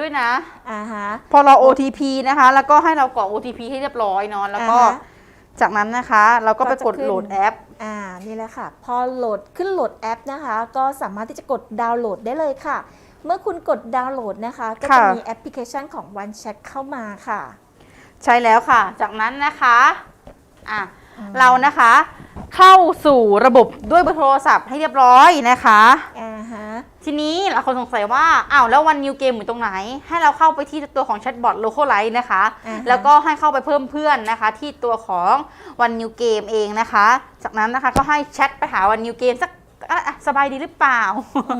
ด้วยนะ อ่าฮะ พอเรา OTP นะคะ แล้วก็ให้เรากรอก OTP ให้เรียบร้อยเนาะแล้วก็อ่าฮะจากนั้นนะคะ เราก็ไปกดก็จะขึ้น โหลดแอป อ่า นี่แหละค่ะ พอโหลดขึ้นโหลดแอปนะคะ ก็สามารถที่จะกดดาวน์โหลดได้เลยค่ะ เมื่อคุณกดดาวน์โหลดนะคะ ก็จะค่ะ มีแอปพลิเคชันของ One Chat เข้ามาค่ะ ใช่แล้วค่ะ จากนั้นนะคะ อะอืม เรานะคะ เข้าสู่ระบบด้วยเบอร์โทรศัพท์ให้เรียบร้อยนะคะอ่าฮะทีนี้หลายคนสงสัยว่าอ้าวแล้ววันนิวเกมอยู่ตรงไหน ให้เราเข้าไปที่ตัวของแชทบอท Localite นะคะอ่าฮะแล้วก็ให้เข้าไปเพิ่มเพื่อนนะคะ ที่ตัวของวันนิวเกมเองนะคะ จากนั้นนะคะก็ให้แชทไปหาวันนิวเกมสัก อะอะสบายดีหรือเปล่า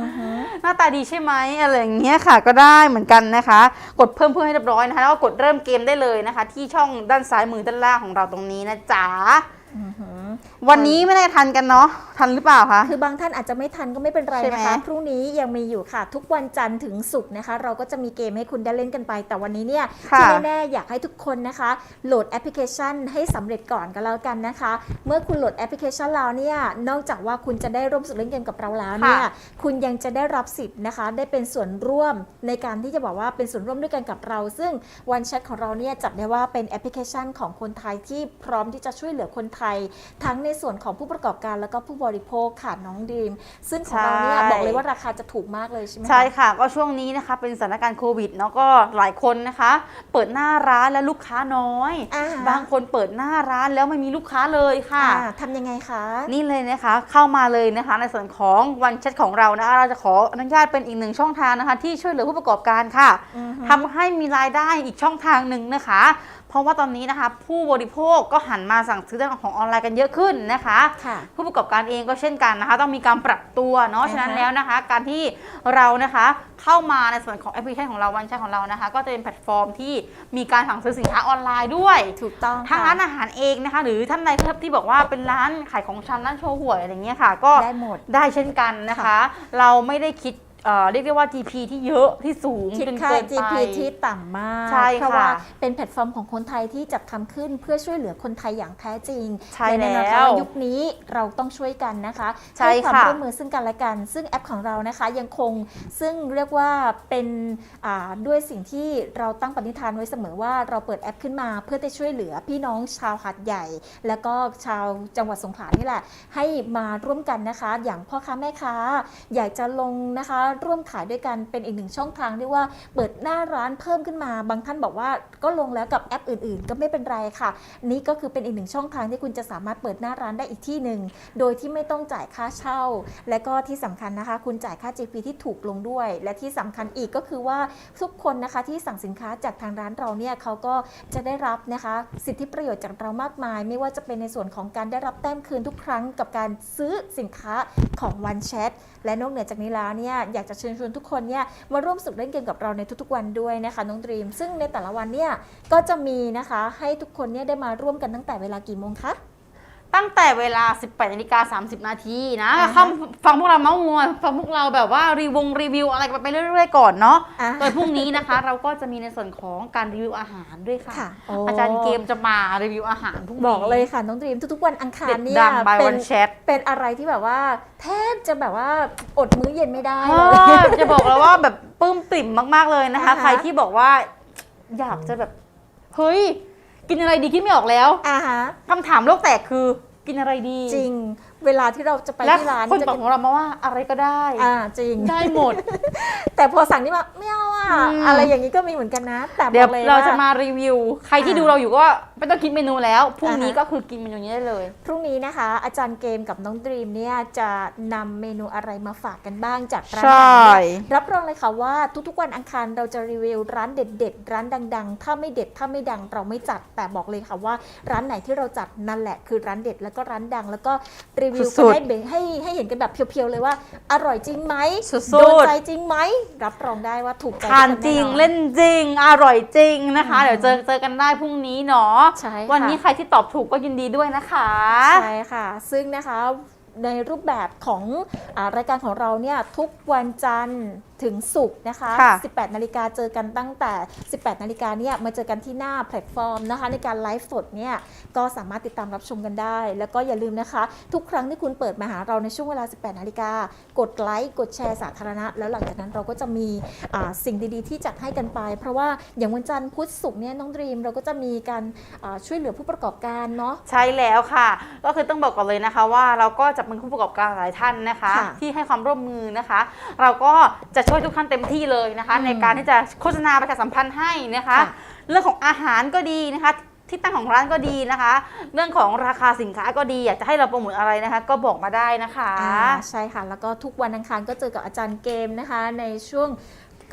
อือฮึหน้าตาดีใช่ไหมอะไรอย่างเงี้ยค่ะ ก็ได้เหมือนกันนะคะ กดเพิ่มเพื่อนให้เรียบร้อยนะคะ แล้วก็กดเริ่มเกมได้เลยนะคะ ที่ช่องด้านซ้ายมือด้านล่างของเราตรงนี้นะจ๊ะอือฮึ วันนี้ไม่ได้ทันกันเนาะทันหรือเปล่าคะ คือบางท่านอาจจะไม่ทันก็ไม่เป็นไรใช่ไหมนะคะ พรุ่งนี้ยังมีอยู่ค่ะ ทุกวันจันทร์ถึงศุกร์นะคะ เราก็จะมีเกมให้คุณได้เล่นกันไป แต่วันนี้เนี่ยค่ะที่แน่ๆอยากให้ทุกคนนะคะ โหลดแอปพลิเคชันให้สำเร็จก่อนกันแล้วกันนะคะ เมื่อคุณโหลดแอปพลิเคชันแล้วเนี่ยนอกจากว่าคุณจะได้ร่วมสนุกเล่นเกมกับเราแล้วเนี่ยค่ะคุณยังจะได้รับสิทธิ์นะคะ ได้เป็นส่วนร่วมในการที่จะบอกว่าเป็นส่วนร่วมด้วยกันกับเรา ซึ่งวันแชทของเราเนี่ยจัดได้ว่าเป็นแอปพลิเคชันของคนไทยที่พร้อมที่จะช่วยเหลือคนไทยทั้งในส่วนของผู้ประกอบการแล้วก็ผู้บริโภคค่ะน้องดีม ซึ่งของเราเนี่ยใช่ บอกเลยว่าราคาจะถูกมากเลยใช่ไหมคะ ใช่ค่ะ ก็ช่วงนี้นะคะเป็นสถานการณ์โควิดเนาะก็หลายคนนะคะ เปิดหน้าร้านแล้วลูกค้าน้อย อ่าฮะ บางคนเปิดหน้าร้านแล้วไม่มีลูกค้าเลยค่ะ อ่าทำยังไงคะ นี่เลยนะคะเข้ามาเลยนะคะ ในส่วนของวันแชทของเรานะคะเราจะขออนุญาตเป็นอีกหนึ่งช่องทางนะคะ ที่ช่วยเหลือผู้ประกอบการค่ะอือฮึ ทำให้มีรายได้อีกช่องทางหนึ่งนะคะ เพราะว่าตอนนี้นะคะผู้บริโภคก็หันมาสั่งซื้อเรื่องของออนไลน์กันเยอะขึ้นนะคะค่ะ ผู้ประกอบการเองก็เช่นกันนะคะ ต้องมีการปรับตัวเนาะ อ่าฮะ ฉะนั้นแล้วนะคะ การที่เรานะคะเข้ามาในส่วนของแอปพลิเคชันของเราวันแชทของเรานะคะ ก็จะเป็นแพลตฟอร์มที่มีการสั่งซื้อสินค้าออนไลน์ด้วย ถูกต้องทั้งค่ะร้านอาหารเองนะคะ หรือท่านใดที่บอกว่าเป็นร้านขายของชำร้านโชว์หวยอะไรอย่างเงี้ยค่ะ ก็ได้หมด ได้เช่นกันนะคะ เราไม่ได้คิด เอ่อเรียกได้ว่า GP ที่เยอะที่สูงคิดจนค่า เกินไป GP ที่ต่ำมากใช่เพราะว่าค่ะเป็นแพลตฟอร์มของคนไทยที่จัดทำขึ้นเพื่อช่วยเหลือคนไทยอย่างแท้จริงใช่และแน่นอนแล้ค่ะวว่ายุคนี้เราต้องช่วยกันนะคะใช่ความค่ะ ร่วมมือซึ่งกันและกัน ซึ่งแอปของเรานะคะยังคงซึ่งเรียกว่าเป็นอ่าด้วยสิ่งที่เราตั้งปณิธานไว้เสมอว่าเราเปิดแอปขึ้นมา เพื่อจะช่วยเหลือพี่น้องชาวหัดใหญ่ แล้วก็ชาวจังหวัดสงขลานี่แหละ ให้มาร่วมกันนะคะ อย่างพ่อค้าแม่ค้า อยากจะลงนะคะร่วมขายด้วยกันเป็นอีกหนึ่งช่องทางเรียกว่าเปิดหน้าร้านเพิ่มขึ้นมา บางท่านบอกว่าก็ลงแล้วกับแอปอื่น ๆ ก็ไม่เป็นไรค่ะ นี่ก็คือเป็นอีกหนึ่งช่องทางที่คุณจะสามารถเปิดหน้าร้านได้อีกที่หนึ่งโดยที่ไม่ต้องจ่ายค่าเช่า และก็ที่สำคัญนะคะ คุณจ่ายค่า GP ที่ถูกลงด้วย และที่สำคัญอีกก็คือว่าทุกคนนะคะที่สั่งสินค้าจากทางร้านเราเนี่ยเขาก็จะได้รับนะคะสิทธิประโยชน์จากเรามากมาย ไม่ว่าจะเป็นในส่วนของการได้รับแต้มคืนทุกครั้งกับการซื้อสินค้าของ One Chat และนอกเหนือจากนี้แล้วเนี่ยอยากจะเชิญชวนทุกคนเนี่ยมาร่วมสนุกเล่นเกมกับเราในทุกๆวันด้วยนะคะน้องดรีม ซึ่งในแต่ละวันเนี่ยก็จะมีนะคะให้ทุกคนเนี่ยได้มาร่วมกันตั้งแต่เวลากี่โมงคะ ตั้งแต่เวลา 18นาฬิกา30 นาทีนะอ่าฮะเข้าฟังพวกเราเมาส์มอยฟังพวกเราแบบว่ารีวงรีวิวอะไรกันไปเรื่อยๆก่อนเนาะอ่า โดยพรุ่งนี้นะคะ เราก็จะมีในส่วนของการรีวิวอาหารด้วยค่ะ ค่ะโอาจารย์เกมจะมารีวิวอาหารพรุ่งนี้บอกเลยค่ะน้องดรีมทุกๆวันอังคารเด็ดเนี่ยดังบายเป็วันนแชท เป็นอะไรที่แบบว่า แทบจะแบบว่าอดมื้อเย็นไม่ได้เอเลยอจะบอกแล้วว่าแบบปลื้มปริ่มมาก ๆ เลยนะคะ อ่าฮะใครที่บอกว่าอยากจะแบบ เฮ้ย กินอะไรดีคิดไม่ออกแล้วอ่าฮะคำถามโลกแตกคือกินอะไรดีจริง เวลาที่เราจะไปและที่ร้านคนจะตอบของเรามาว่าอะไรก็ได้ อ่าจริง ได้หมด แต่พอสั่งนี่มาไม่เอาอะอืม อะไรอย่างนี้ก็มีเหมือนกันนะ แต่บเดี๋ยอวกเลยเราว่าจะมารีวิว ใครที่อ่า ดูเราอยู่ก็ ไม่ต้องคิดเมนูแล้วพรุ่งนี้อ่าฮะก็คือกินเมนูนี้ได้เลย พรุ่งนี้นะคะ อาจารย์เกมกับน้องดรีมเนี่ยจะนำเมนูอะไรมาฝากกันบ้างจากร้านใช่ไหนเนี่ยรับรองเลยค่ะว่าทุกๆวันอังคารเราจะรีวิวร้านเด็ด ๆ ร้านดัง ๆ ถ้าไม่เด็ดถ้าไม่ดังเราไม่จัดแต่บอกเลยค่ะว่า ร้านไหนที่เราจัดนั่นแหละคือร้านเด็ดแล้วก็ร้านดัง แล้วก็รีวิวสุกันดๆให้ให้ให้เห็นกันแบบเพียวๆเลยว่าอร่อยจริงไหมสุดๆ โดนใจจริงไหมรับรองได้ว่าถูกใจทานจริงแอ เล่นจริง อร่อยจริงนะคะอืมเดี๋ยวเจอเจอกันได้พรุ่งนี้เนาะใช่ค่ะ วันนี้ใครที่ตอบถูกก็ยินดีด้วยนะคะ ใช่ค่ะ ซึ่งนะคะในรูปแบบของอารายการของเราเนี่ยทุกวันจันทร์ ถึงศุกร์นะคะ ค่ะ 18 นาฬิกาเจอกันตั้งแต่ 18 นาฬิกาเนี่ยมาเจอกันที่หน้าแพลตฟอร์มนะคะ ในการไลฟ์สดเนี่ยก็สามารถติดตามรับชมกันได้ แล้วก็อย่าลืมนะคะ ทุกครั้งที่คุณเปิดมาหาเราในช่วงเวลา 18 นาฬิกากดไลค์กดแชร์สาธารณะ แล้วหลังจากนั้นเราก็จะมีอ่าสิ่งดีๆ ที่จัดให้กันไป เพราะว่าอย่างวันจันทร์พุธศุกร์เนี่ยน้องดรีม เราก็จะมีการอ่าช่วยเหลือผู้ประกอบการเนาะ ใช่แล้วค่ะ ก็คือต้องบอกก่อนเลยนะคะว่าเราก็จะเป็นผู้ประกอบการหลายท่านนะคะ ค่ะที่ให้ความร่วมมือนะคะ เราก็จะช่วยทุกท่านเต็มที่เลยนะคะอืมในการที่จะโฆษณาประชาสัมพันธ์ให้นะคะค่ะเรื่องของอาหารก็ดีนะคะที่ตั้งของร้านก็ดีนะคะ เรื่องของราคาสินค้าก็ดีอยากจะให้เราโปรโมทอะไรนะคะ ก็บอกมาได้นะคะอ่าใช่ค่ะ แล้วก็ทุกวันอังคารก็เจอกับอาจารย์เกมนะคะ ในช่วง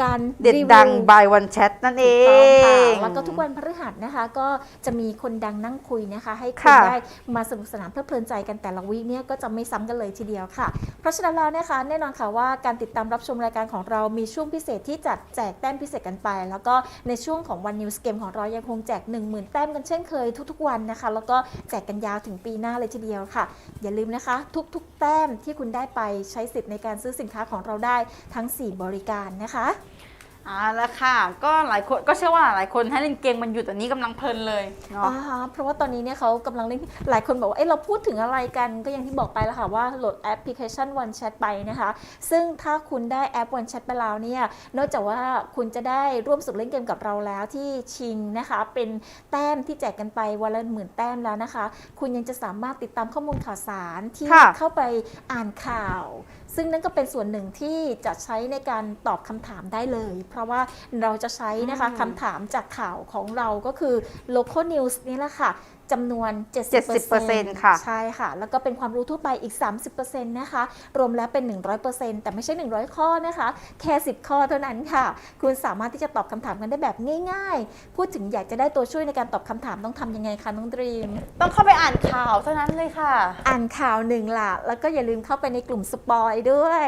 การเด็ดรีวิวดัง by one chat นั่นเอถูกต้องค่ะง แล้วก็ทุกวันพฤหัสนะคะ ก็จะมีคนดังนั่งคุยนะคะ ให้คุณค่ะ ได้มาสนุกสนานเพลิดเพลินใจกันแต่ละวีคเนี่ยก็จะไม่ซ้ำกันเลยทีเดียวค่ะ เพราะฉะนั้นแล้วนะคะแน่นอนค่ะว่าการติดตามรับชมรายการของเรามีช่วงพิเศษที่จัดแจกแต้มพิเศษกันไป แล้วก็ในช่วงของวันนิวส์เกมของเรายังคงแจก 1 0,000 แต้มกันเช่นเคยทุกๆวันนะคะ แล้วก็แจกกันยาวถึงปีหน้าเลยทีเดียวค่ะ อย่าลืมนะคะ ทุกๆ แต้มที่คุณได้ไปใช้สิทธิ์ในการซื้อสินค้าของเราได้ทั้ง 4 บริการนะคะเอาละค่ะ ก็หลายคนก็เชื่อว่าหลายคนให้เล่นเกมมันอยู่แต่นี้กำลังเพลินเลยเนาะอ่าฮะเพราะว่าตอนนี้เนี่ยเขากำลังเล่นหลายคนบอกว่าเอ้เราพูดถึงอะไรกันก็อย่างที่บอกไปแล้วค่ะว่าโหลดแอปพลิเคชัน One Chat ไปนะคะ ซึ่งถ้าคุณได้แอป One Chat ไปแล้วเนี่ยนอกจากว่าคุณจะได้ร่วมสุดเล่นเกมกับเราแล้วที่ชิงนะคะ เป็นแต้มที่แจกกันไปวันละหมื่นแต้มแล้วนะคะ คุณยังจะสามารถติดตามข้อมูลข่าวสารที่ค่ะ เข้าไปอ่านข่าวซึ่งนั่นก็เป็นส่วนหนึ่งที่จะใช้ในการตอบคำถามได้เลย เพราะว่าเราจะใช้นะคะอืมคำถามจากข่าวของเราก็คือ local news นี่แหละค่ะ จำนวน70% 70%ค่ะ ใช่ค่ะ แล้วก็เป็นความรู้ทั่วไปอีก 30%นะคะ รวมแล้วเป็น 100%แต่ไม่ใช่ 100 ข้อนะคะ แค่ 10 ข้อเท่านั้นค่ะ คุณสามารถที่จะตอบคำถามกันได้แบบง่าย ๆ พูดถึงอยากจะได้ตัวช่วยในการตอบคำถามต้องทำยังไงคะน้องดรีม ต้องเข้าไปอ่านข่าวเท่านั้นเลยค่ะ อ่านข่าวหนึ่งล่ะ แล้วก็อย่าลืมเข้าไปในกลุ่มสปอยด้วย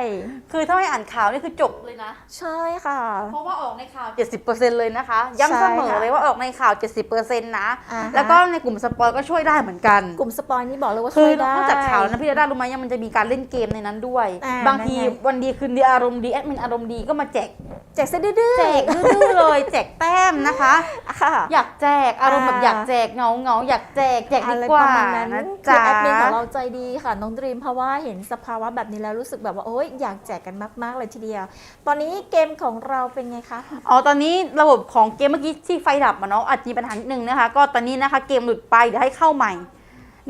คือถ้าไม่อ่านข่าวนี่คือจบเลยนะ ใช่ค่ะ เพราะว่าออกในข่าว 70%เลยนะคะ ย้ำเสมอใช่ค่ะเลยว่าออกในข่าว 70%นะอ่าฮะแล้วก็ในกลุ่มสปอยก็ช่วยได้เหมือนกัน กลุ่มสปอยนี่บอกเลยว่าคืช่อวยได้ นอกจากข่าวแล้วนะพี่ดาด้ารู้ไหมยังมันจะมีการเล่นเกมในนั้นด้วย อ่าบางทีนั่นไง วันดีคืนดีอารมณ์ดีแอดมินอารมณ์ดีก็มาแจกแจกซะดื้อๆแจกดื้อๆเลย แจกแต้มนะคะ ค่ะ อยากแจกอารมณ์แบบอ่า อยากแจกเงาเงาๆอยากแจกแจกดีอะไรกว่าประมาณนั้นนะคือจ๊ะแอดมินของเราใจดีค่ะน้องดรีมเพราะว่าเห็นสภาวะแบบนี้แล้วรู้สึกแบบว่าโอ๊ยอยากแจกกันมากๆเลยทีเดียว ตอนนี้เกมของเราเป็นไงคะ อ๋อ ตอนนี้ระบบของเกมเมื่อกี้ที่ไฟดับมาเนาะอาจจะมีปัญหานิดนึงนะคะ ก็ตอนนี้นะคะเกมหลุดไปเดี๋ยวให้เข้าใหม่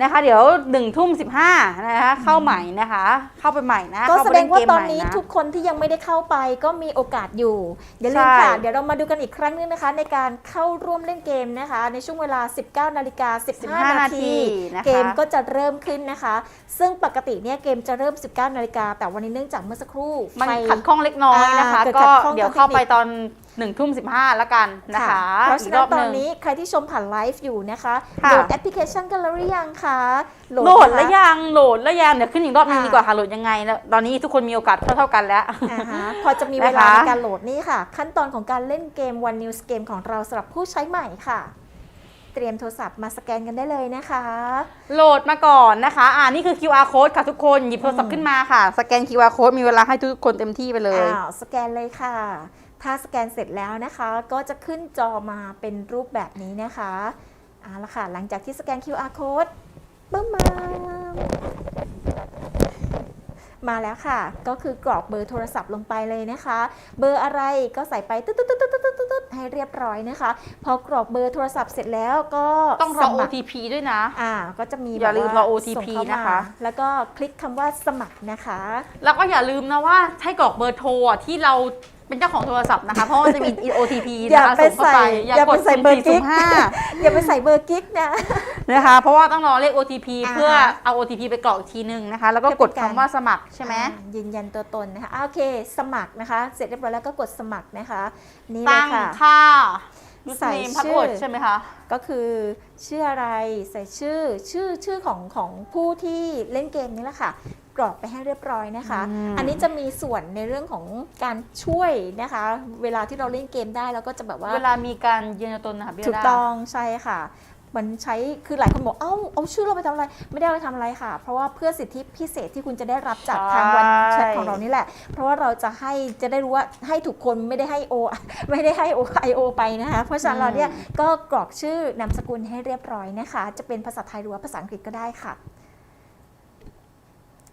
นะคะ เดี๋ยวหนึ่งทุ่มสิบห้านะคะเข้าใหม่นะคะ เข้าไปใหม่นะก็เข้แสไปดงว่าเล่เกมตอนใหม่นี้ะทุกคนที่ยังไม่ได้เข้าไปก็มีโอกาสอยู่อย่าลืมใช่ค่ะ เดี๋ยวเรามาดูกันอีกครั้งหนึงนะคะ ในการเข้าร่วมเล่นเกมนะคะ ในช่วงเวลา 19นาฬิกา15 นาทีนะคะเกมก็จะเริ่มขึ้นนะคะ ซึ่งปกติเนี่ยเกมจะเริ่ม 19นาฬิกาแต่วันนี้เนื่องจากเมื่อสักครู่มันไฟขัดข้องเล็กน้อยนะคะอ่าเกิดก็ขัดข้องเดี๋ยวทางเทคนิคเข้าไปตอนหนึ่งทุ่มสิบห้าแล้วกันนะคะเพราะฉะอีกนั้รนอบตหอนนึ่งนี้ใครที่ชมผ่านไลฟ์อยู่นะคะค่ะโหลดแอปพลิเคชันกันแล้วหรือยังคะโหลดนะคะแล้วยังโหลดแล้วยังเดี๋ยวขึ้นอีกรอบนึงอ่าดีกว่าค่ะโหลดยังไงแล้วตอนนี้ทุกคนมีโอกาสเท่าๆกันแล้วอ่าฮะพอจะมีเวลานะคะในการโหลดนี่ค่ะ ขั้นตอนของการเล่นเกม One News Game ของเราสำหรับผู้ใช้ใหม่ค่ะเตรียมโทรศัพท์มาสแกนกันได้เลยนะคะ โหลดมาก่อนนะคะ อ่านี่คือ QR code ค่ะทุกคน หยิบโทรศัพท์ขึ้นมาค่ะ สแกน QR code มีเวลาให้ทุกคนเต็มที่ไปเลยอ้าวสแกนเลยค่ะ ถ้าสแกนเสร็จแล้วนะคะ ก็จะขึ้นจอมาเป็นรูปแบบนี้นะคะเอาละค่ะ หลังจากที่สแกน QR code ปึ้มมามาแล้วค่ะ ก็คือกรอกเบอร์โทรศัพท์ลงไปเลยนะคะ เบอร์อะไรก็ใส่ไปตึ๊ดตึ๊ดตึ๊ดตึ๊ดตึ๊ดตึ๊ดให้เรียบร้อยนะคะ พอกรอกเบอร์โทรศัพท์เสร็จแล้วก็ต้องรอ สมัค OTP ด้วยนะ อ่า ก็จะมีอย่าลืมรอ OTP ส่งเข้ามานะคะ แล้วก็คลิกคำว่าสมัครนะคะ แล้วก็อย่าลืมนะว่าให้กรอกเบอร์โทรที่เรา เป็นเจ้าของโทรศัพท์นะคะ เพราะว่าจะมี OTP อย่านะคะไปส่งเข้าไปใส่อย่าอย่ากไปดใส่เบอร์กิ๊ก 0405 อย่าไปใส่เบอร์กิ๊กนะ นะคะเพราะว่าต้องรอเลข OTP อ่าฮะ เพื่อเอา OTP ไปกรอกอีกทีนึงนะคะ แล้วก็เพื่กอดเป็นการคำว่าสมัครใช่ไหม อ่ายืนยันตัวตนนะคะอ่าโอเค สมัครนะคะ เสร็จเรียบร้อยแล้วก็กดสมัครนะคะ นี่เลยตั้งค่ะ ค่าใส่ username ชื่อ password ใช่ไหมคะ ก็คือชื่ออะไรใส่ชื่อชื่อชื่อของของผู้ที่เล่นเกมนี่แหละค่ะก รอกไปให้เรียบร้อยนะคะอืมอันนี้จะมีส่วนในเรื่องของการช่วยนะคะ เวลาที่เราเล่นเกมได้เราก็จะแบบว่าเวลามีการยืนยันตัวตนนะคะพี่ถูกดาต้องใช่ค่ะมันใช้คือหลายคนบอกเอ้าเอาชื่อเราไปทำอะไร ไม่ได้เอาไปทำอะไรค่ะ เพราะว่าเพื่อสิทธิพิเศษที่คุณจะได้รับจากทางวันแชทของเรานี่แหละ เพราะว่าเราจะให้จะได้รู้ว่าให้ถูกคนไม่ได้ให้โอไม่ได้ให้โอไอโอไปนะคะ เพราะฉะนั้นเราเนี่ยก็กรอกชื่อนามสกุลให้เรียบร้อยนะคะ จะเป็นภาษาไทยหรือว่าภาษาอังกฤษก็ได้ค่ะ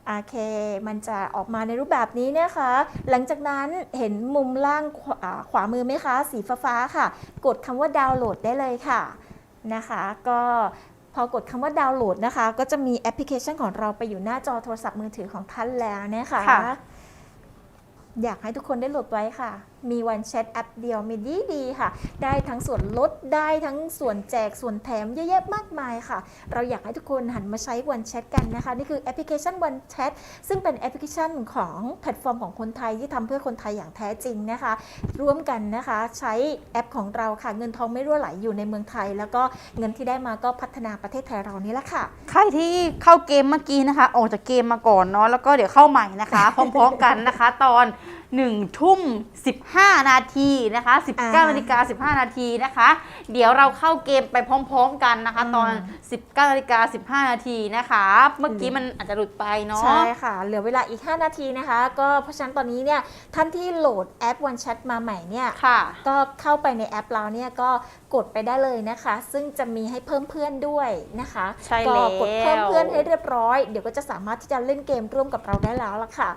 โอเค มันจะออกมาในรูปแบบนี้นะคะ หลังจากนั้นเห็นมุมล่างขวาขวามือไหมคะ สีฟ้าๆค่ะ กดคำว่าดาวน์โหลดได้เลยค่ะนะคะ ก็พอกดคำว่าดาวน์โหลดนะคะ ก็จะมีแอปพลิเคชันของเราไปอยู่หน้าจอโทรศัพท์มือถือของท่านแล้วนะคะค่ะอยากให้ทุกคนได้โหลดไว้ค่ะมีวันแชทแอปเดียวมีดีดีๆค่ะ ได้ทั้งส่วนลดได้ทั้งส่วนแจกส่วนแถมเยอะแยะมากมายค่ะ เราอยากให้ทุกคนหันมาใช้วันแชทกันนะคะ นี่คือแอปพลิเคชันวันแชทซึ่งเป็นแอปพลิเคชันของแพลตฟอร์มของคนไทยที่ทำเพื่อคนไทยอย่างแท้จริงนะคะ ร่วมกันนะคะใช้แอปของเราค่ะ เงินทองไม่รั่วไหลอยู่ในเมืองไทย แล้วก็เงินที่ได้มาก็พัฒนาประเทศไทยเรานี่แหละค่ะใครที่เข้าเกมเมื่อกี้นะคะ ออกจากเกมมาก่อนเนาะแล้วก็เดี๋ยวเข้าใหม่นะคะ พร้อมๆกันนะคะ ตอน 1 ทุ่ม 15 นาทีนะคะอ่า19นาฬิกา15 นาทีนะคะ เดี๋ยวเราเข้าเกมไปพร้อมๆกันนะคะ ตอน 19นาฬิกา15 นาทีนะคะ เมื่อกี้มันอาจจะหลุดไปเนาะใช่ค่ะ เหลือเวลาอีก 5 นาทีนะคะ ก็เพราะฉะนั้นตอนนี้เนี่ยท่านที่โหลดแอป One Chat มาใหม่เนี่ยค่ะก็เข้าไปในแอปเราเนี่ยก็กดไปได้เลยนะคะ ซึ่งจะมีให้เพิ่มเพื่อนด้วยนะคะใช่ก็แล้วกดเพิ่มเพื่อนให้เรียบร้อย เดี๋ยวก็จะสามารถที่จะเล่นเกมร่วมกับเราได้แล้วล่ะค่ะ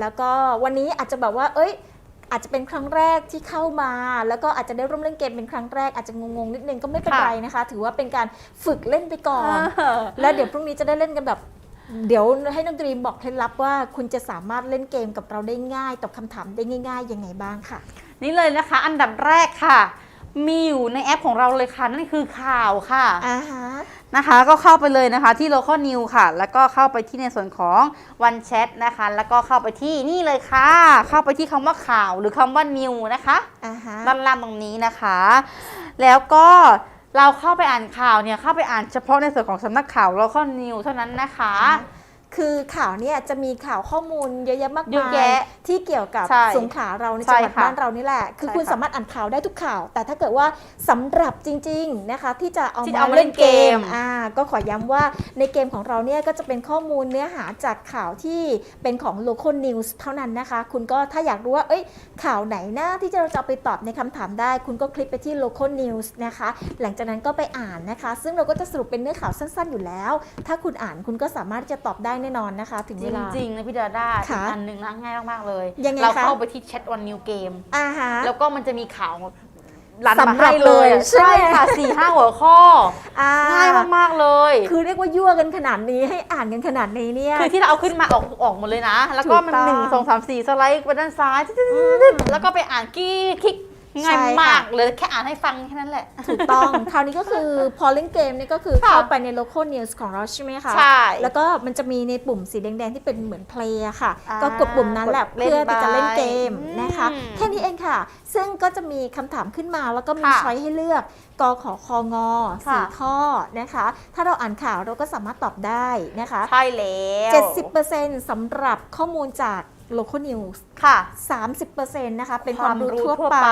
แล้วก็วันนี้อาจจะแบบว่า เอ้ย อาจจะเป็นครั้งแรกที่เข้ามา แล้วก็อาจจะได้ร่วมเล่นเกมเป็นครั้งแรกอาจจะงงๆนิดนึงก็ไม่เป็นค่ะไรนะคะ ถือว่าเป็นการฝึกเล่นไปก่อนเออแล้วเดี๋ยวพรุ่งนี้จะได้เล่นกันแบบเดี๋ยวให้น้องดรีมบอกเคล็ดลับว่าคุณจะสามารถเล่นเกมกับเราได้ง่ายตอบคำถามได้ง่าย ๆ ยังไงบ้างค่ะ นี่เลยนะคะ อันดับแรกค่ะ มีอยู่ในแอปของเราเลยค่ะ นั่นคือข่าวค่ะอ่าฮะนะคะ ก็เข้าไปเลยนะคะที่ local new ค่ะ แล้วก็เข้าไปที่ในส่วนของ one chat นะคะ แล้วก็เข้าไปที่นี่เลยค่ะ เข้าไปที่คำว่าข่าวหรือคำว่า new นะคะอ่าฮะด้านล่างตรงนี้นะคะ แล้วก็เราเข้าไปอ่านข่าวเนี่ยเข้าไปอ่านเฉพาะในส่วนของสำนักข่าว local new เท่านั้นนะคะ คือข่าวเนี่ยจะมีข่าวข้อมูลเยอะแยะมากเยอะมายแยะที่เกี่ยวกับใช่สงขลาเราในใช่จังหวัดค่ะบ้านเรานี่แหละ คือใช่คุณค่ะสามารถอ่านข่าวได้ทุกข่าว แต่ถ้าเกิดว่าสำหรับจริง ๆนะคะ ที่จะเอาที่จะมาเอามาเล่นเกเล่นเกมมอ่าก็ขอย้ำว่าในเกมของเราเนี่ยก็จะเป็นข้อมูลเนื้อหาจากข่าวที่เป็นของ local news เท่านั้นนะคะ คุณก็ถ้าอยากรู้ว่าเอ้ยข่าวไหนนะที่จะเราจะเอาไปตอบในคำถามได้ คุณก็คลิกไปที่ local news นะคะ หลังจากนั้นก็ไปอ่านนะคะ ซึ่งเราก็จะสรุปเป็นเนื้อข่าวสั้นๆอยู่แล้ว ถ้าคุณอ่านคุณก็สามารถที่จะตอบได้แน่นอนนะคะ ถึงจเวลา ริงๆนะพี่ดาด้าอีค่ะกอันหนึ่งนะง่ายมากๆเลย ยังไงเราคะเข้าไปที่ chat one new game อ่าฮะ แล้วก็มันจะมีข่าวรันสำหรัมาบให้เลยเลยใช่ใช่ไหม ค่ะสี่ห้าหัวข้ออ่าง่ายมากๆเลย คือเรียกว่ายั่วกันขนาดนี้ให้อ่านกันขนาดนี้เนี่ย คือที่เราเอาขึ้นมาออกออกหมดเลยนะ แล้วก็มันถูกต้องหนึ่งสองสามสี่สไลด์ไปด้านซ้าย แล้วก็ไปอ่านกี้คลิก ง่ายใช่ค่ะมากเลยแค่อ่านให้ฟังแค่นั้นแหละ ถูกต้อง คราวนี้ก็คือพอเล่นเกมนี่ก็คือค่ะเข้าไปใน local news ของเราใช่ไหมคะ ใช่ แล้วก็มันจะมีในปุ่มสีแดง ๆ ที่เป็นเหมือน play อะค่ะอ่าก็กดปุ่มนั้นแหละกดเล่นเพื่อที่จะเล่นเกมไปนะคะอืมแค่นี้เองค่ะ ซึ่งก็จะมีคำถามขึ้นมาแล้วก็มีค่ะช้อยให้เลือกกขอคองอค่ะสี่ข้อนะคะ ถ้าเราอ่านข่าวเราก็สามารถตอบได้นะคะ ใช่แล้ว 70%สำหรับข้อมูลจาก local news ค่ะ 30%นะคะ เป็นความรู้ความรู้ทั่วทั่วไปไป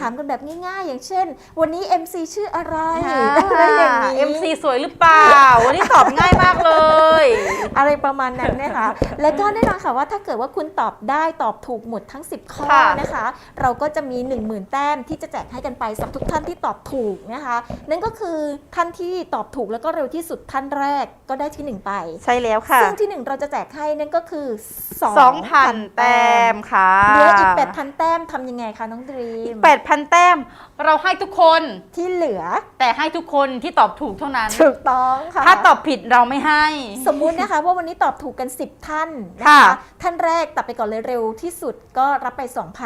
ถามกันแบบง่ายๆ อย่างเช่น วันนี้ MC ชื่ออะไรอ่าอะไรอย่างนี้ MC สวยหรือเปล่า วันนี้ตอบง่ายมากเลย อะไรประมาณนั้นนะคะ แล้วก็แน่นอนค่ะว่าถ้าเกิดว่าคุณตอบได้ตอบถูกหมดทั้ง 10 ข้อค่ะนะคะ เราก็จะมี 10,000 แต้มที่จะแจกให้กันไปสำหรับทุกท่านที่ตอบถูกนะคะ นั่นก็คือท่านที่ตอบถูกแล้วก็เร็วที่สุดท่านแรกก็ได้ที่หนึ่งไป ใช่แล้วค่ะ ซึ่งที่หนึ่งเราจะแจกให้นั่นก็คือสองพัน2,000 แต้มค่ะเหลืออีก 8,000 แต้มทำยังไงคะน้องดรีมแปดพันแต้ม เราให้ทุกคนที่เหลือ แต่ให้ทุกคนที่ตอบถูกเท่านั้น ถูกต้องค่ะ ถ้าตอบผิดเราไม่ให้ สมมุตินะคะว่าวันนี้ตอบถูกกัน 10 ท่านนะค่ะคะท่านแรกตัดไปก่อนเลยเร็วที่สุดก็รับไป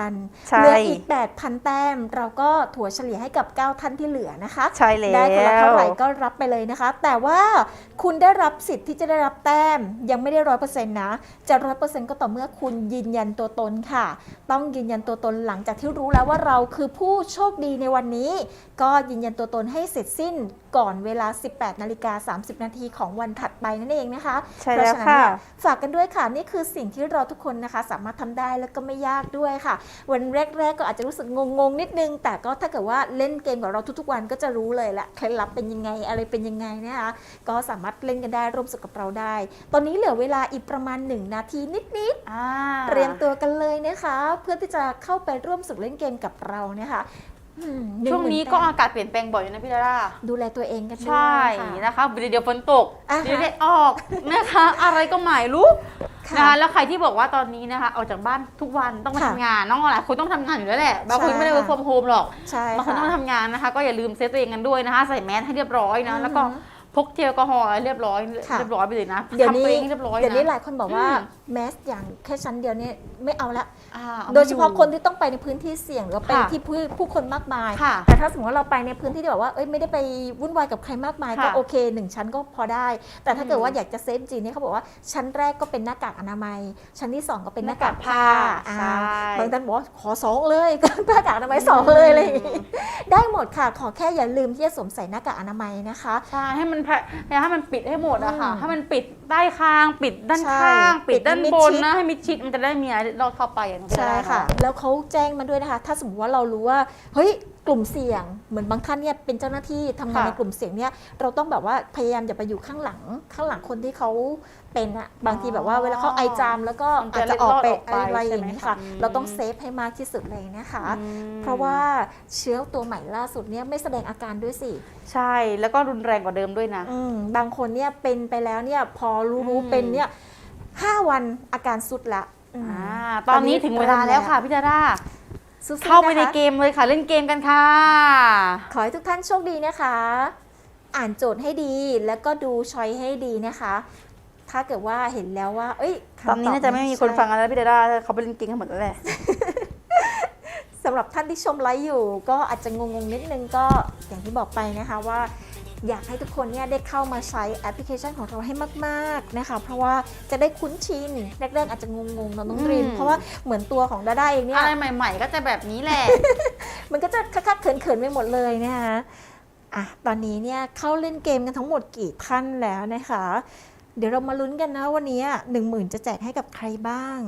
2,000ใช่เหลืออีก 8,000 แต้ม เราก็ถัวเฉลี่ยให้กับ 9 ท่านที่เหลือนะคะ ใช่แล้วได้คนละเท่าไหร่ก็รับไปเลยนะคะ แต่ว่าคุณได้รับสิทธิ์ที่จะได้รับแต้มยังไม่ได้ร้อยเปอร์เซ็นต์นะ จะร้อยเปอร์เซ็นต์ก็ต่อเมื่อคุณยืนยันตัวตนค่ะ ต้องยืนยันตัวตนหลังจากที่รู้แล้วว่าเราคือผู้โชคดีในวันนี้ ก็ยืนยันตัวตนให้เสร็จสิ้นก่อนเวลา 18นาฬิกา30 นาทีของวันถัดไปนั่นเองนะคะใช่เพราะแล้วฉะนั้นค่ะเนี่ยฝากกันด้วยค่ะนี่คือสิ่งที่เราทุกคนนะคะ สามารถทำได้แล้วก็ไม่ยากด้วยค่ะ วันแรก ๆ ก็อาจจะรู้สึกงงๆนิดนึง แต่ก็ถ้าเกิดว่าเล่นเกมกับเราทุกๆวันก็จะรู้เลยแหละเคล็ดลับเป็นยังไงอะไรเป็นยังไงนะคะ ก็สามารถเล่นกันได้ร่วมสนุกกับเราได้ ตอนนี้เหลือเวลาอีกประมาณ 1 นาทีนิดอ่าๆเตรียมตัวกันเลยนะคะ เพื่อที่จะเข้าไปร่วมสนุกเล่นเกมกับเรานะคะอืมหนึ่ ช่วงนี้หมื่ก็แต้มอากาศเปลี่ยนแปลงบ่อยอยู่นะพี่ดาราดูแลตัวเองกันด้วยใช่ค่ะ นะคะเดี๋ยวเดี๋ยวฝนตกอ่าฮะเดี๋ยวได้ออกนะคะ อะไรก็หมายรู้ค่ะนะคะแล้วใครที่บอกว่าตอนนี้นะคะออกจากบ้านทุกวันต้องมาค่ะทำงานน้องหลายคนต้องทำงานอยู่แล้วแหละบางคนใช่ ไม่ได้ work from home หรอกใช่บางคนค่ะต้องทำงานนะคะ ก็อย่าลืมเซฟตัวเองกันด้วยนะคะ ใส่แมสให้เรียบร้อยนะแล้วก็อือฮึ พกเจลแอลกอฮอล์เรียบร้อยค่ะ เรียบร้อยไปเลยนะเดี๋ยวทำนี้ตัวเองให้เรียบร้อยเดี๋ยวนี้หนะลายคนบอกว่าอืม แมสอย่างแค่ชั้นเดียวเนี่ยไม่เอาละ อ่าอมโดยเฉพาะอคนที่ต้องไปในพื้นที่เสี่ยงหรือว่าไปค่ะที่ผู้ผู้คนมากมาย ค่ะแต่ถ้าสมมติว่าเราไปในพื้นที่ที่แบบว่าเอ้ยไม่ได้ไปวุ่นวายกับใครมากมายค่ะก็โอเคหนึ่งชั้นก็พอได้ แต่ถ้าเกิดอืมว่าอยากจะเซฟจริงเนี่ยเขาบอกว่าชั้นแรกก็เป็นหน้ากากอนามัย ชั้นที่สองก็เป็นหน้ากากผ้าอ่าใช่ บางท่านบอกว่าขอสองเลยหน้ากากอนามัยสองเลยอะไรอย่างงี้ได้หมดค่ะขอแค่อย่าลืมที่จะสวมใส่หน้ากากอนามัยนะคะ ใช่ให้มันแพให้มันปิดให้หมดอะค่ะอืมให้มันปิด ใต้คางปิดด้านใช่ข้างปิดด้านปิดบให้มิดนชิด นะให้มิดชิดมันจะได้มีอะไรรอดเข้าไปอย่างที่ใช่ได้ค่ะเนอแล้วเขาแจ้งมาด้วยนะคะ ถ้าสมมติว่าเรารู้ว่า เฮ้ย กลุ่มเสี่ยง เหมือนบางท่านเนี่ยเป็นเจ้าหน้าที่ทำงานค่ะในกลุ่มเสี่ยงเนี่ย เราต้องแบบว่าพยายามอย่าไปอยู่ข้างหลัง ข้างหลังคนที่เขาเป็นอะบางทีแบบว่าเวลาเขาไอจามแล้วก็มันอาจะจจะออกไปเล็ดลอดออกไปอะไรอย่างใช่ไหมนี้ค่ะคะอืมเราต้องเซฟให้มากที่สุดเลยนะคะ อืม เพราะว่าเชื้อตัวใหม่ล่าสุดเนี่ยไม่แสดงอาการด้วยสิ ใช่แล้วก็รุนแรงกว่าเดิมด้วยนะ อืมบางคนเนี่ยเป็นไปแล้วเนี่ยพอรู้รู้อืมเป็นเนี่ยห้าวันอาการสุดละอืมอ่าตอนนี้ถึงเวลาแล้วค่ะพี่ดาราสู้ๆเข้าไปในนะคะเกมเลยค่ะเล่นเกมกันค่ะ ขอให้ทุกท่านโชคดีนะคะ อ่านโจทย์ให้ดีแล้วก็ดูช้อยให้ดีนะคะ ถ้าเกิดว่าเห็นแล้วว่า เอ้ยคำตอนนี้น่าจะไม่มีคนใช่ฟังแล้วพี่ดาราเขาไปเล่นเกมกันหมดแล้วแหละสำหรับท่านที่ชมไลฟ์อยู่ ก็อาจจะงงๆนิดนึงก็อย่างที่บอกไปนะคะว่า อยากให้ทุกคนเนี่ยได้เข้ามาใช้แอปพลิเคชันของเราให้มาก ๆ นะคะ เพราะว่าจะได้คุ้นชินแรกๆอาจจะงงๆเนาะน้องดรีมอืมเพราะว่าเหมือนตัวของดาด้าเองเนี่ยอะไรใหม่ ๆ ก็จะแบบนี้แหละ มันก็จะคักๆเขินๆไปหมดเลยนะคะอะตอนนี้เนี่ยเข้าเล่นเกมกันทั้งหมดกี่ท่านแล้วนะคะ เดี๋ยวเรามาลุ้นกันนะวันนี้หนึ่งหมื่นจะแจกให้กับใครบ้าง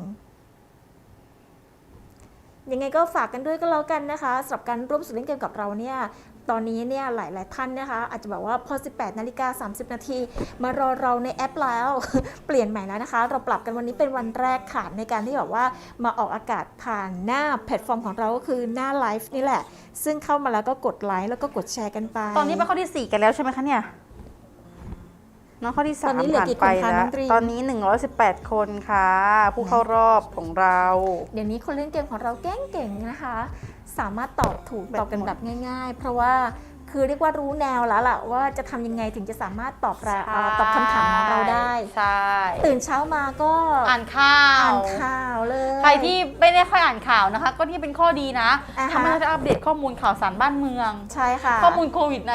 ยังไงก็ฝากกันด้วยก็แล้วกันนะคะสำหรับการร่วมสนุกเล่นเกมกับเราเนี่ยตอนนี้เนี่ยหลาย ๆ ท่านนะคะ อาจจะแบบว่าพอ 18นาฬิกา30 นาที มารอเราในแอปแล้ว เปลี่ยนใหม่แล้วนะคะ เราปรับกันวันนี้เป็นวันแรกค่ะในการที่แบบว่ามาออกอากาศผ่านหน้าแพลตฟอร์มของเราก็คือหน้าไลฟ์นี่แหละ ซึ่งเข้ามาแล้วก็กดไลค์แล้วก็กดแชร์กันไป ตอนนี้เป็นข้อที่สี่กันแล้วใช่ไหมคะเนี่ย น้องข้อที่สาตมอนนี้เหลือผ่านกี่ไปคนคะน้แล้อว งตรี ตอนนี้ 118 คนค่ะ ผู้เข้ารอบของเรา เดี๋ยวนี้คนเล่นเกมของเราเก่งๆนะคะ สามารถตอบถูกแบบตอบกันหมด แบบง่าย ๆ เพราะว่า คือเรียกว่ารู้แนวแล้วล่ะว่าจะทำยังไงถึงจะสามารถตอบราอ่าตอบคำถามของเราได้ใช่ตื่นเช้ามาก็อ่านข่าอ่าวนข่าวเลยใครที่ไม่ได้ค่อยอ่านข่าวนะคะ ก็นี่เป็นข้อดีนะอ่าฮะทำให้เราได้อัปเดตข้อมูลข่าวสารบ้านเมือง ใช่ค่ะ ข้อมูลโควิด -19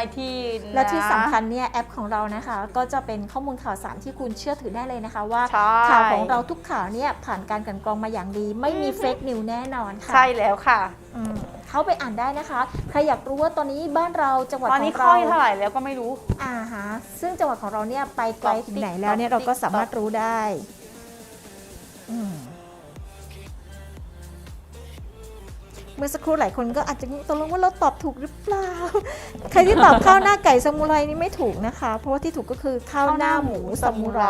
และที่สำคัญเนี่ยแอปของเรานะคะ ก็จะเป็นข้อมูลข่าวสารที่คุณเชื่อถือได้เลยนะคะว่าใช่ข่าวของเราทุกข่าวเนี่ยผ่านการกลันกรองมาอย่างดี ไม่มีเฟกนิวแน่นอนค่ะใช่แล้วค่ะอืม เข้าไปอ่านได้นะคะ ใครอยากรู้ว่าตอนนี้บ้านเราจังหวัดตอนขนี้องข้อเราที่เท่าไหร่แล้วก็ไม่รู้อ่าฮะซึ่งจังหวัดของเราเนี่ยไปไกลถึงไหนแล้วเนี่ยต๊เราอกก็ติ๊กสามารถรู้ได้ อืม เมื่อสักครู่หลายคนก็อาจจะงงตกลงว่าเราตอบถูกหรือเปล่า ใครที่ตอบข้าวหน้าไก่ซามูไรนี่ไม่ถูกนะคะ เพราะว่าที่ถูกก็คือข้าวหน้าหมูซามูไร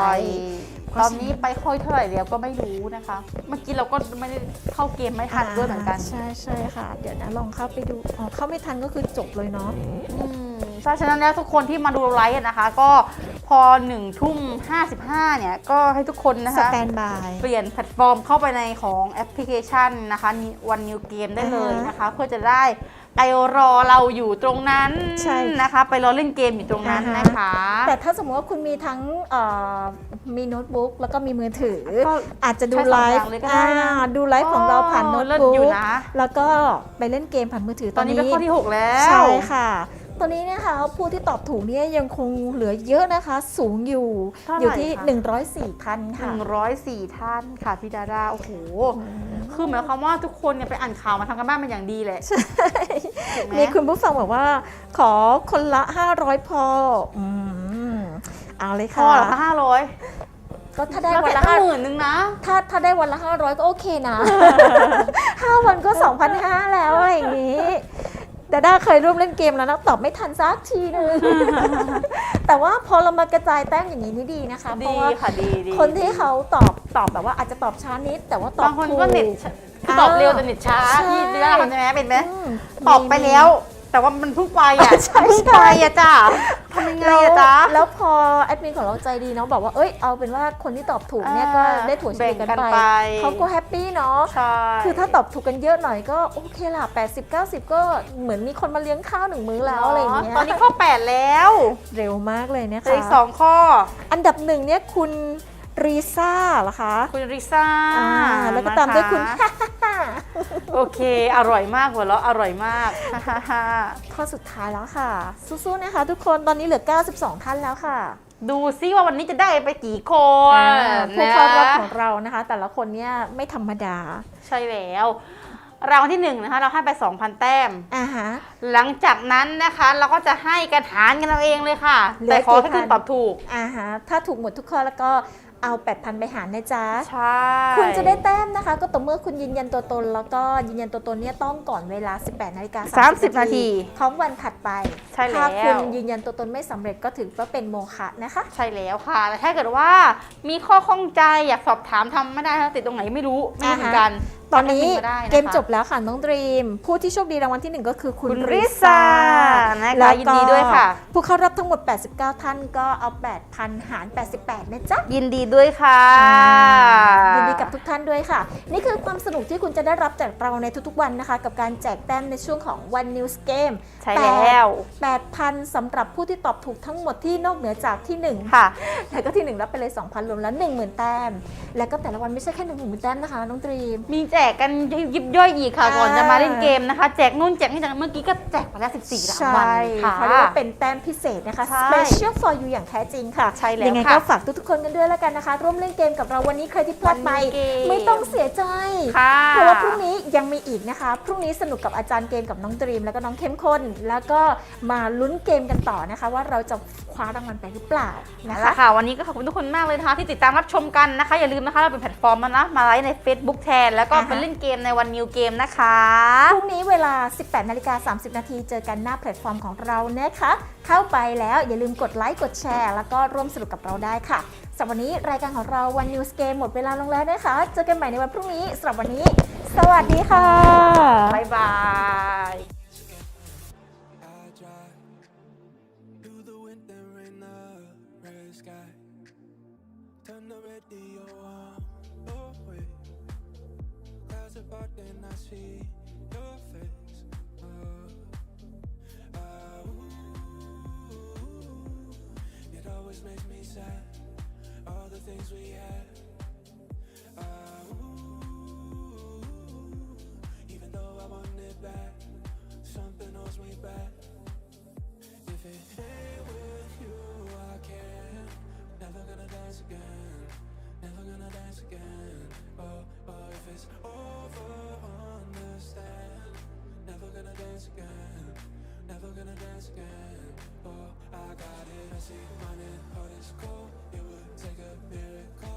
ตอนนี้ไปค่อยเท่าไหร่แล้วก็ไม่รู้นะคะ เมื่อกี้เราก็ไม่ได้เข้าเกมไม่ทันด้วยเหมือนกัน ใช่ใช่ค่ะ เดี๋ยวนะลองเข้าไปดู อ๋อเข้าไม่ทันก็คือจบเลยเนาะอืมเพ ราะฉะนั้นแล้วทุกคนที่มาดูไลฟ์นะคะ ก็พอหนึ่งทุ่มห้าสิบห้าเนี่ย ก็ให้ทุกคนนะสคะแตนบาย เปลี่ยนแพลตฟอร์มเข้าไปในของแอปพลิเคชันนะคะวันนิวเกมได้เลยอ่าฮะนะคะ เพื่อจะได้ไปรอเราอยู่ตรงนั้นใช่นะคะ ไปรอเล่นเกมอยู่ตรงนั้นอ่าฮะนะคะ แต่ถ้าสมมติว่าคุณมีทั้งเอ่อมีโน้ตบุ๊กแล้วก็มีมือถือก็อาจจะดูใช้สองไลอย่าฟ์งเลยก็ได้นะอ่าดูไลฟ์ของเราผ่านโน้ตเลิศบุ๊อยู่กนะแล้วก็ไปเล่นเกมผ่านมือถือตตออนนนี้นี้เป็นข้อที่ 6 แล้ว ใช่ค่ะ ตอนนี้นะคะผู้ที่ตอบถูกเนี่ยยังคงเหลือเยอะนะคะ สูงอยู่เท่าไหร่อยู่ที่ คะ 104ท่านหค่ะนึ่งร้อยสี่ท่านค่ะพี่ดาดาโอ้โห คือหมายความว่าทุกคนเนี่ยไปอ่านข่าวมาทำกันบ้านเป็นอย่างดีแหละ ถูกไหมีคุณผู้ฟังบอกว่า ขอคนละ 500 พออืมเอาเลยพค่ะ อเหรอคะห้าร้อยก็ถ้าได้แล้ววันแต่ละตั้งห้าหมื่นนึงนะ ถ้าถ้าได้วันละ 500 ก็โอเคนะ 5 วันก็ 2,500 แล้วอะไรอย่างนี้ แต่ด้าเคยร่วมเล่นเกมแล้วนะตอบไม่ทันสักทีนึง แต่ว่าพอเรามากระจายแต้มอย่างนี้นี่ดีนะคะ เพดีราะว่าค่ะดีดีคนที่เขาตอบตอบแบบว่าอาจจะตอบช้านิด แต่ว่าตอบบางคนถูก็เน็ตช้าคือตอบเร็วแต่เน็ตช้าใช่พี่ดีดาทำใช่ไหมเป็นไหมมตอบไปแล้ว แต่ว่ามันเพิ่งไปอะใช่เพิ่งใช่ไปอะจ้าทำยังไงแล้วอะจ๊ะแล้วพอแอดมินของเราใจดีเนาะบอกว่าเอ้ยเอาเป็นว่าคนที่ตอบถูกเนี่ยก็ได้ถั่วเฉลี่ยกันแบ่งกันไปไป เขาก็แฮปปี้เนาะ ใช่ คือถ้าตอบถูกกันเยอะหน่อยก็โอเคล่ะ 80 90 ก็เหมือนมีคนมาเลี้ยงข้าวหนึ่งมื้อแล้วอะไรอย่างเงี้ยตอนนี้ข้อแปดแล้วเร็วมากเลยนะเหลือคะอีกสองข้อ อันดับหนึ่งเนี่ยคุณ รีซ่าเหรอคะ คุณริซ่าอ่า แล้วก็ตามด้วยคุณ นะะ โอเค อร่อยมากหัวเราะอร่อยมากฮ่าฮ่าฮ่าข้อสุดท้ายแล้วค่ะ สู้ๆนะคะทุกคนตอนนี้เหลือ 92 ท่านแล้วค่ะดูซิว่าวันนี้จะได้ไปกี่คนอ่าผู้เข้ารอบนะของเรานะคะ แต่ละคนเนี่ยไม่ธรรมดาใช่แล้ว รางวัลที่หนึ่งนะคะเราให้ไป 2,000 แต้ม อ่าฮะ หลังจากนั้นนะคะ เราก็จะให้กันหารกันเอาเองเลยค่ะ เหลือแต่ขอกี่ให้พัคุนณตอบถูก อ่าฮะถ้าถูกหมดทุกข้อแล้วก็ เอา 8,000 ไปหารนะจ๊ะ ใช่ คุณจะได้แต้มนะคะ ก็ต่อเมื่อคุณยืนยันตัวตน แล้วก็ยืนยันตัวตนเนี่ยต้องก่อนเวลา 18นาฬิกา30 นาทีของวันถัดไป ใช่แล้ว ถ้าคุณยืนยันตัวตนไม่สำเร็จก็ถือว่าเป็นโมฆะนะคะ ใช่แล้วค่ะแต่ถ้าเกิดว่ามีข้อข้องใจอยากสอบถามทำไม่ได้นะติดตรงไหนไม่รู้ไม่รู้เหมือนกัน ตอนนี้ทักแอดมิมาได้นะคะเกมจบแล้วค่ะน้องดรีม ผู้ที่โชคดีรางวัลที่หนึ่งก็คือคุณคุณริริซ่าซ่านะคะแล้วยินก็ดีด้วยค่ะ ผู้เข้ารอบทั้งหมด 89 ท่านก็เอา 8,000 หาร 88นะจ๊ะยินดีด้วยค่ะยินดีกับทุกท่านด้วยค่ะ นี่คือความสนุกที่คุณจะได้รับจากเราในทุกๆวันนะคะ กับการแจกแต้มในช่วงของ One News Game ใช่แล้ว8,000สำหรับผู้ที่ตอบถูกทั้งหมดที่นอกเหนือจากที่ 1 ค่ะ แล้วก็ที่ 1 รับไปเลย 2,000 รวมแล้ว 10,000 แต้ม แล้วก็แต่ละวันไม่ใช่แค่ 10,000 แต้มนะคะน้องตรีมมีแจกกันยิบย่อยอีกค่ะอ่าก่อนจะมาเล่นเกมนะคะ แจกนู่นแจกนี่จากเมื่อกี้ก็แจกไปแล้ว 14รางวัลค่ะเขาเรียกว่าเป็นแต้มพิเศษนะคะใช่ special for you อย่างแท้จริงค่ะใช่แล้วยังไงค่ะก็ฝากทุกๆคนกันด้วยแล้วกันนะคะ ร่วมเล่นเกมกับเราวันนี้ใครที่พลาดไป วันนี้เกม ไม่ต้องเสียใจ ค่ะ เพราะว่าพรุ่งนี้ยังมีอีกนะคะ พรุ่งนี้สนุกกับอาจารย์เกมกับน้องดรีม แล้วก็น้องเข้มข้น แล้วก็มาลุ้นเกมกันต่อนะคะ ว่าเราจะคว้ารางวัลไปหรือเปล่านะนะคะ คะค่ะวันนี้ก็ขอบคุณทุกคนมากเลยนะคะ ที่ติดตามรับชมกันนะคะ อย่าลืมนะคะเราเป็นแพลตฟอร์มแล้วนะ มาไลฟ์ใน Facebook แทน แล้วก็อ่าฮะเป็นเล่นเกมในวันนิวเกมนะคะ พรุ่งนี้เวลา 18นาฬิกา30 นาทีเจอกันหน้าแพลตฟอร์มของเรานะคะ เข้าไปแล้วอย่าลืมกดไลค์กดแชร์ แล้วก็ร่วมสนุกกับเราได้ค่ะ สำหรับวันนี้รายการของเราวันนิวสเกมหมดเวลาลงแล้วนะคะ เจอกันใหม่ในวันพรุ่งนี้สำหรับวันนี้ สวัสดีค่ะ บ๊ายบาย Turn the radio on, oh wait Clouds above and I see your face Oh, oh, it always makes me sad The things we had. Ah, ooh, even though I want it back, something holds me back. If it ain't with you, I can't. Never gonna dance again. Never gonna dance again. Oh, oh, if it's over, understand. Never gonna dance again. Never gonna dance again. Oh, I got it. I see money, oh, heart is cold. It would take a miracle,